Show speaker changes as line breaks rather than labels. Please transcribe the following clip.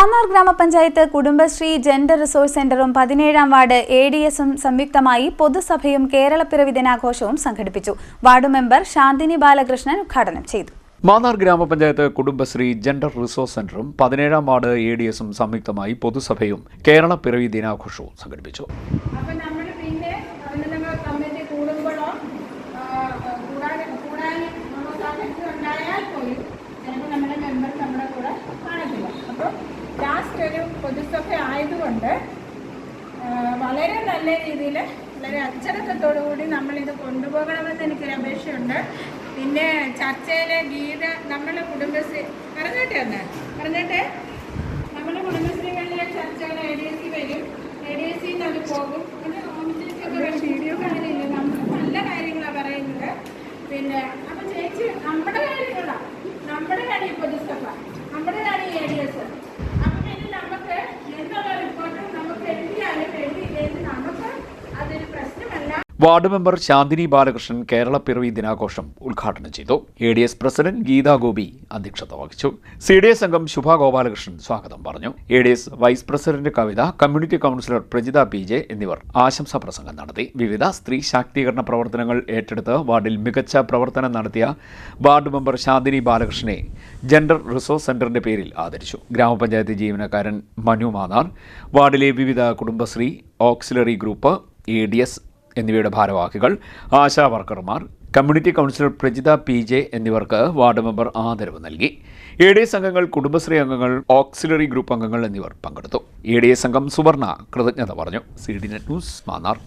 മാന്നാർ ഗ്രാമപഞ്ചായത്ത് Kudumbashree gender resource സെന്ററും പതിനേഴാം വാർഡ് എ ഡി എസും സംയുക്തമായി പൊതുസഭയും കേരളപ്പിറവി ദിനാഘോഷവും സംഘടിപ്പിച്ചു. വാർഡ് മെമ്പർ ശാന്തിനി ബാലകൃഷ്ണൻ ഉദ്ഘാടനം ചെയ്തു.
മാന്നാർ ഗ്രാമപഞ്ചായത്ത് കുടുംബശ്രീ ജെൻഡർ റിസോഴ്സ് സെന്ററും പതിനേഴാം വാർഡ് എ ഡി എസും സംയുക്തമായി പൊതുസഭയും കേരളപ്പിറവി പിറവി ദിനാഘോഷവും സംഘടിപ്പിച്ചു.
പൊതുസഭ ആയതുകൊണ്ട് വളരെ നല്ല രീതിയിൽ വളരെ അച്ചടക്കത്തോടു കൂടി നമ്മളിത് കൊണ്ടുപോകണമെന്ന് എനിക്കൊരു അപേക്ഷയുണ്ട്. പിന്നെ ചർച്ചയിലെ ഗീത നമ്മുടെ കുടുംബശ്രീ പറഞ്ഞോട്ടെ ഒന്ന്? പറഞ്ഞോട്ടെ?
വാർഡ് മെമ്പർ ശാന്തിനി ബാലകൃഷ്ണൻ കേരള പിറവി ദിനാഘോഷം ഉദ്ഘാടനം ചെയ്തു. A D S president Geetha Gopi അധ്യക്ഷത വഹിച്ചു. സി ഡി എസ് അംഗം ശുഭ ഗോപാലകൃഷ്ണൻ സ്വാഗതം പറഞ്ഞു. A D S vice president Kavitha community councillor Prajitha P J എന്നിവർ ആശംസാ പ്രസംഗം നടത്തി. വിവിധ സ്ത്രീ ശാക്തീകരണ പ്രവർത്തനങ്ങൾ ഏറ്റെടുത്ത് വാർഡിൽ മികച്ച പ്രവർത്തനം നടത്തിയ വാർഡ് മെമ്പർ ശാന്തിനി ബാലകൃഷ്ണനെ ജെൻഡർ റിസോഴ്സ് സെന്ററിന്റെ പേരിൽ ആദരിച്ചു. ഗ്രാമപഞ്ചായത്ത് ജീവനക്കാരൻ മനു മാനാർ വാർഡിലെ വിവിധ Kudumbashree auxiliary group A D S എന്നിവയുടെ ഭാരവാഹികൾ ASHA വർക്കർമാർ community councillor Prajitha P J എന്നിവർക്ക് വാർഡ് മെമ്പർ ആദരവ് നൽകി. എ ഡി എസ് അംഗങ്ങൾ കുടുംബശ്രീ അംഗങ്ങൾ ഓക്സിലറി ഗ്രൂപ്പ് അംഗങ്ങൾ എന്നിവർ പങ്കെടുത്തു. എ ഡി എസ് അംഗം സുവർണ കൃതജ്ഞത പറഞ്ഞു. C D net news Mannar.